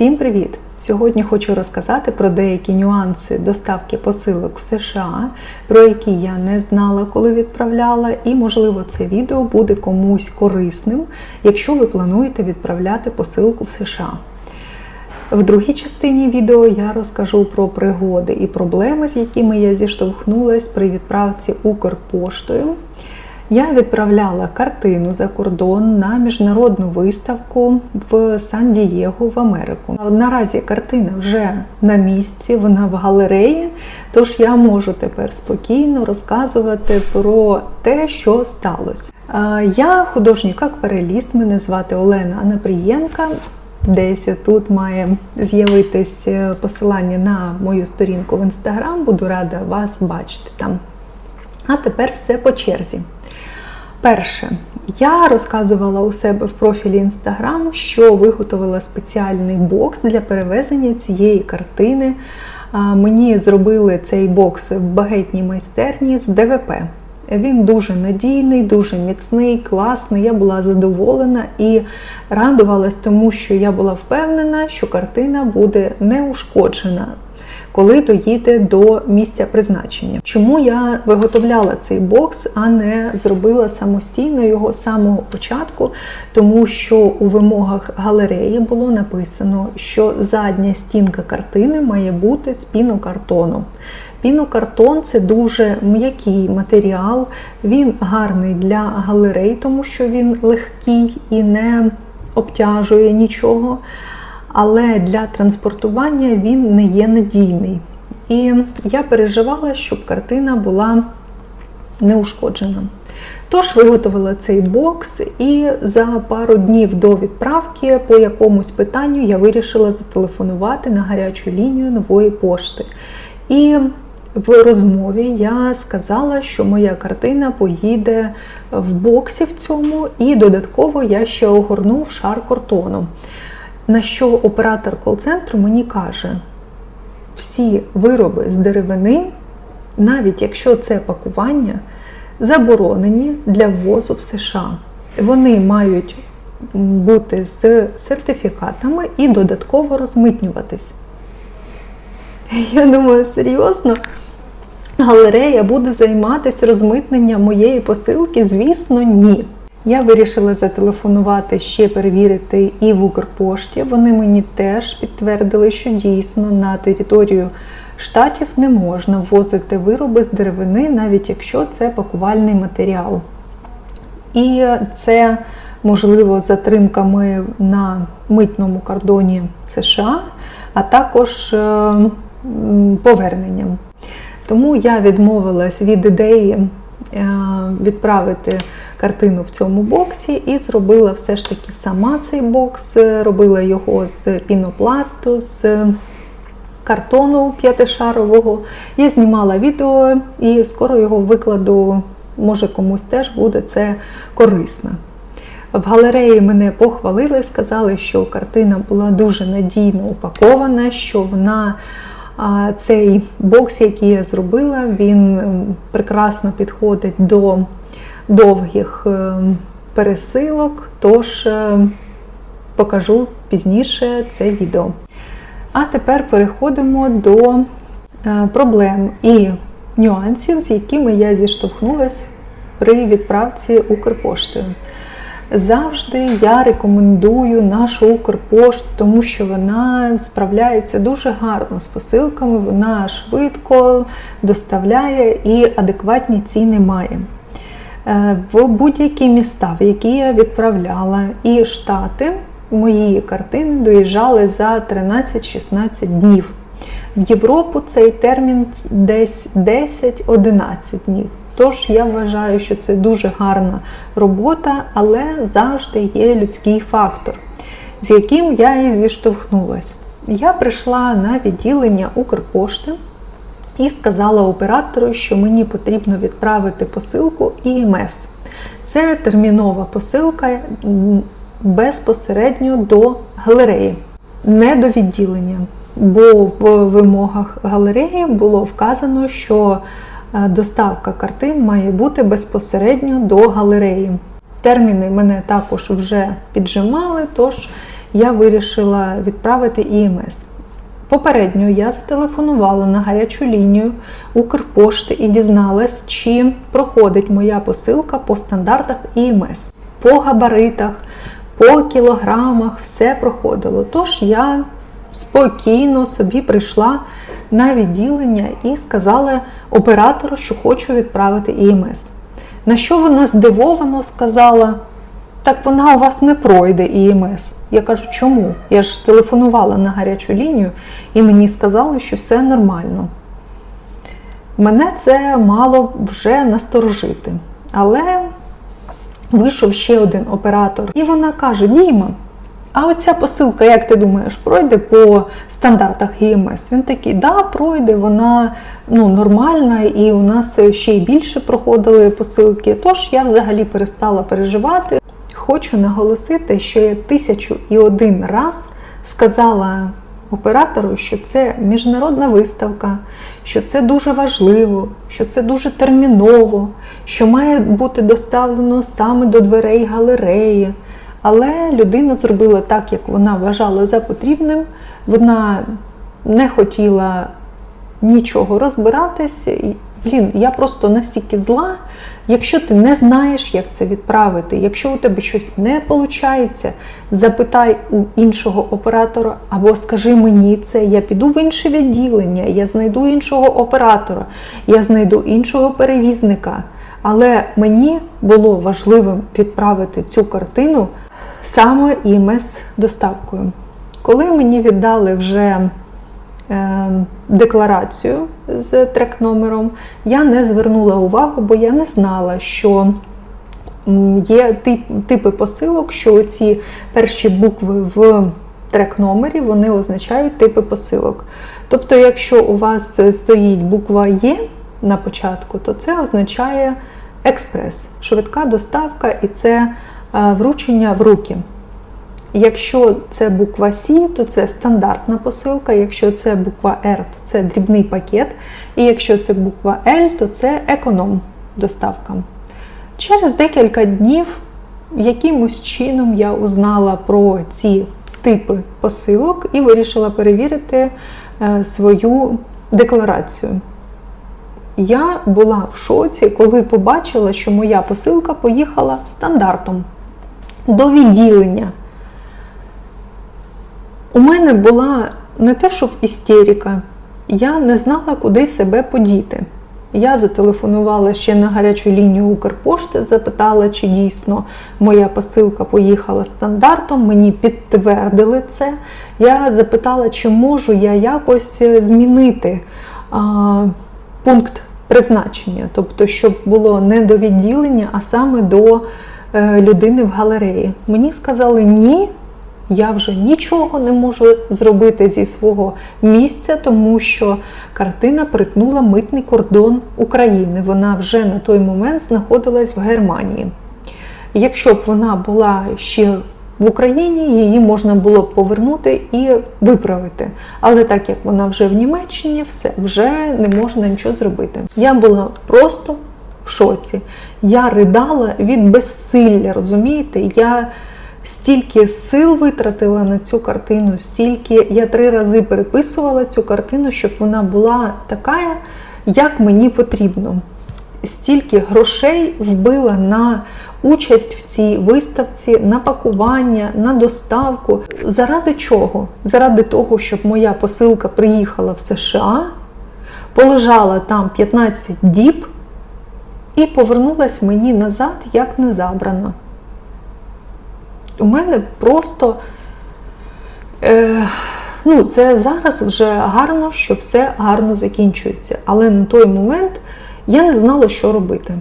Всім привіт! Сьогодні хочу розказати про деякі нюанси доставки посилок в США, про які я не знала, коли відправляла, і, можливо, це відео буде комусь корисним, якщо ви плануєте відправляти посилку в США. В другій частині відео я розкажу про пригоди і проблеми, з якими я зіштовхнулася при відправці Укрпоштою. Я відправляла картину за кордон на міжнародну виставку в Сан-Дієго в Америку. Наразі картина вже на місці, вона в галереї, тож я можу тепер спокійно розказувати про те, що сталося. Я художній аквареліст, мене звати Олена Анапрієнка. Десь тут має з'явитись посилання на мою сторінку в інстаграм. Буду рада вас бачити там. А тепер все по черзі. Перше, я розказувала у себе в профілі Інстаграм, що виготовила спеціальний бокс для перевезення цієї картини. Мені зробили цей бокс в багетній майстерні з ДВП. Він дуже надійний, дуже міцний, класний. Я була задоволена і радувалась тому, що я була впевнена, що картина буде не ушкоджена коли доїде до місця призначення. Чому я виготовляла цей бокс, а не зробила самостійно його з самого початку? Тому що у вимогах галереї було написано, що задня стінка картини має бути з пінокартону. Пінокартон це дуже м'який матеріал, він гарний для галерей, тому що він легкий і не обтяжує нічого але для транспортування він не є надійний. І я переживала, щоб картина була неушкоджена. Тож виготовила цей бокс, і за пару днів до відправки по якомусь питанню я вирішила зателефонувати на гарячу лінію нової пошти. І в розмові я сказала, що моя картина поїде в боксі в цьому, і додатково я ще огорнув шар картону. На що оператор кол-центру мені каже, всі вироби з деревини, навіть якщо це пакування, заборонені для ввозу в США. Вони мають бути з сертифікатами і додатково розмитнюватись. Я думаю, серйозно, галерея буде займатися розмитненням моєї посилки? Звісно, ні. Я вирішила зателефонувати ще перевірити і в Укрпошті. Вони мені теж підтвердили, що дійсно на територію штатів не можна ввозити вироби з деревини, навіть якщо це пакувальний матеріал. І це можливо затримками на митному кордоні США, а також е, поверненням. Тому я відмовилась від ідеї е, відправити картину в цьому боксі і зробила все ж таки сама цей бокс, робила його з пінопласту, з картону п'ятишарового. Я знімала відео і скоро його викладу, може комусь теж буде це корисно. В галереї мене похвалили, сказали, що картина була дуже надійно упакована, що вона. Цей бокс, який я зробила, він прекрасно підходить до довгих е, пересилок, тож е, покажу пізніше це відео. А тепер переходимо до е, проблем і нюансів, з якими я зіштовхнулася при відправці Укрпоштою. Завжди я рекомендую нашу Укрпошту, тому що вона справляється дуже гарно з посилками, вона швидко доставляє і адекватні ціни має. Е, в будь-які міста, в які я відправляла, і штати мої картини доїжджали за 13-16 днів. В Європу цей термін десь 10-11 днів. Тож я вважаю, що це дуже гарна робота, але завжди є людський фактор, з яким я і зіштовхнулася. Я прийшла на відділення Укрпошти і сказала оператору, що мені потрібно відправити посилку ІМС. Це термінова посилка безпосередньо до галереї, не до відділення. Бо в вимогах галереї було вказано, що е, доставка картин має бути безпосередньо до галереї. Терміни мене також вже піджимали, тож я вирішила відправити ІМС. Попередньо я зателефонувала на гарячу лінію Укрпошти і дізналась, чи проходить моя посилка по стандартах ІМС, по габаритах, по кілограмах, все проходило. Тож я спокійно собі прийшла на відділення і сказала оператору, що хочу відправити ІМС. На що вона здивовано сказала: так вона у вас не пройде ІМС. Я кажу, чому? Я ж телефонувала на гарячу лінію і мені сказали, що все нормально. Мене це мало вже насторожити. Але вийшов ще один оператор, і вона каже: Діма, а оця посилка, як ти думаєш, пройде по стандартах ЄМС? Він такий, да, пройде, вона ну, нормальна, і у нас ще й більше проходили посилки. Тож я взагалі перестала переживати. Хочу наголосити, що я тисячу і один раз сказала оператору, що це міжнародна виставка, що це дуже важливо, що це дуже терміново, що має бути доставлено саме до дверей галереї. Але людина зробила так, як вона вважала за потрібним. Вона не хотіла нічого розбиратись. Блін, я просто настільки зла. Якщо ти не знаєш, як це відправити, якщо у тебе щось не виходить, запитай у іншого оператора або скажи мені це, я піду в інше відділення, я знайду іншого оператора, я знайду іншого перевізника. Але мені було важливим відправити цю картину саме імс доставкою. Коли мені віддали вже декларацію з трек-номером, я не звернула увагу, бо я не знала, що є тип, типи посилок, що ці перші букви в трек-номері вони означають типи посилок. Тобто, якщо у вас стоїть буква Є на початку, то це означає експрес, швидка доставка і це е, вручення в руки. Якщо це буква С, то це стандартна посилка, якщо це буква Р, то це дрібний пакет, і якщо це буква Л, то це економ доставка. Через декілька днів якимось чином я узнала про ці типи посилок і вирішила перевірити е, свою декларацію. Я була в шоці, коли побачила, що моя посилка поїхала стандартом до відділення. У мене була не те, щоб істерика, я не знала, куди себе подіти. Я зателефонувала ще на гарячу лінію Укрпошти, запитала, чи дійсно моя посилка поїхала стандартом. Мені підтвердили це. Я запитала, чи можу я якось змінити а, пункт призначення, тобто, щоб було не до відділення, а саме до е, людини в галереї. Мені сказали ні. Я вже нічого не можу зробити зі свого місця, тому що картина притнула митний кордон України. Вона вже на той момент знаходилась в Германії. Якщо б вона була ще в Україні, її можна було б повернути і виправити. Але так як вона вже в Німеччині, все вже не можна нічого зробити. Я була просто в шоці. Я ридала від безсилля, розумієте? Я стільки сил витратила на цю картину, стільки я три рази переписувала цю картину, щоб вона була така, як мені потрібно. Стільки грошей вбила на участь в цій виставці, на пакування, на доставку. Заради чого? Заради того, щоб моя посилка приїхала в США, полежала там 15 діб і повернулась мені назад, як не забрана. У мене просто е, ну, це зараз вже гарно, що все гарно закінчується. Але на той момент я не знала, що робити.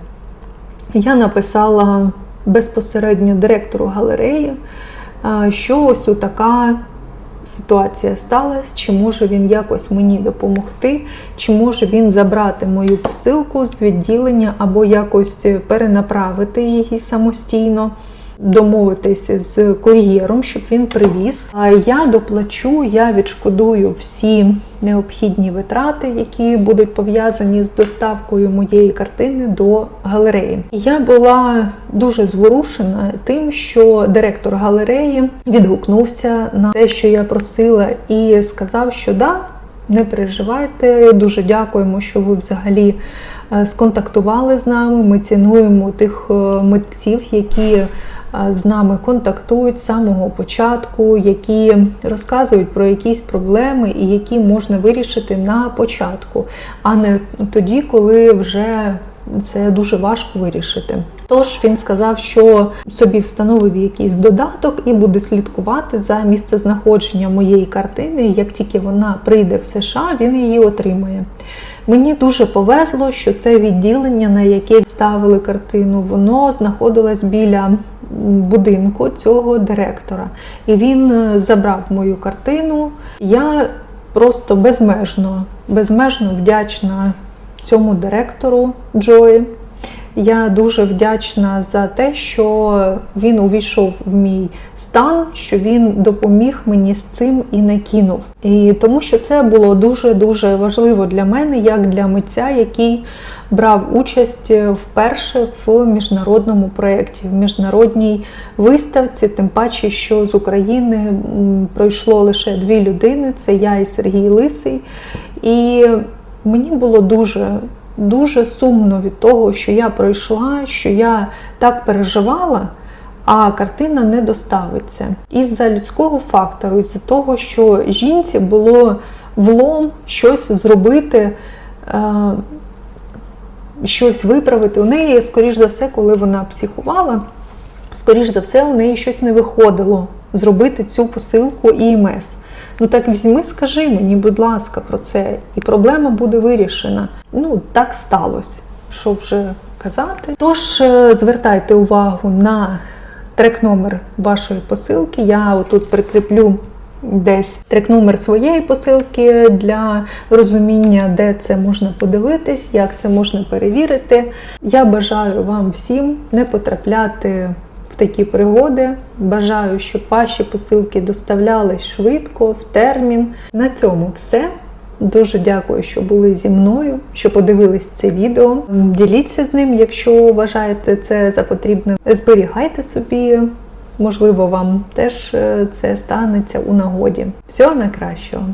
Я написала безпосередньо директору галереї, е, що ось така ситуація сталася, чи може він якось мені допомогти, чи може він забрати мою посилку з відділення або якось перенаправити її самостійно. Домовитись з кур'єром, щоб він привіз. А я доплачу, я відшкодую всі необхідні витрати, які будуть пов'язані з доставкою моєї картини до галереї. Я була дуже зворушена тим, що директор галереї відгукнувся на те, що я просила, і сказав, що да, не переживайте, дуже дякуємо, що ви взагалі е, сконтактували з нами. Ми цінуємо тих е, митців, які з нами контактують з самого початку, які розказують про якісь проблеми і які можна вирішити на початку, а не тоді, коли вже це дуже важко вирішити. Тож він сказав, що собі встановив якийсь додаток і буде слідкувати за місцезнаходженням моєї картини. Як тільки вона прийде в США, він її отримає. Мені дуже повезло, що це відділення, на яке ставили картину, воно знаходилось біля будинку цього директора. І він е, забрав мою картину. Я просто безмежно, безмежно вдячна цьому директору Джої. Я дуже вдячна за те, що він увійшов в мій стан, що він допоміг мені з цим і не кинув. І тому що це було дуже дуже важливо для мене, як для митця, який брав участь вперше в міжнародному проєкті, в міжнародній виставці. Тим паче, що з України пройшло лише дві людини: це я і Сергій Лисий. І мені було дуже дуже сумно від того, що я пройшла, що я так переживала, а картина не доставиться. Із-за людського фактору, із-за того, що жінці було влом щось зробити, е, щось виправити. У неї, скоріш за все, коли вона психувала, скоріш за все, у неї щось не виходило зробити цю посилку ІМС. Ну так візьми, скажи мені, будь ласка, про це, і проблема буде вирішена. Ну, так сталося. Що вже казати? Тож е, звертайте увагу на трек-номер вашої посилки. Я отут прикріплю десь трек-номер своєї посилки для розуміння, де це можна подивитись, як це можна перевірити. Я бажаю вам всім не потрапляти такі пригоди. Бажаю, щоб ваші посилки доставлялись швидко, в термін. На цьому все. Дуже дякую, що були зі мною, що подивились це відео. Діліться з ним, якщо вважаєте це за потрібне. Зберігайте собі, можливо, вам теж е, це станеться у нагоді. Всього найкращого!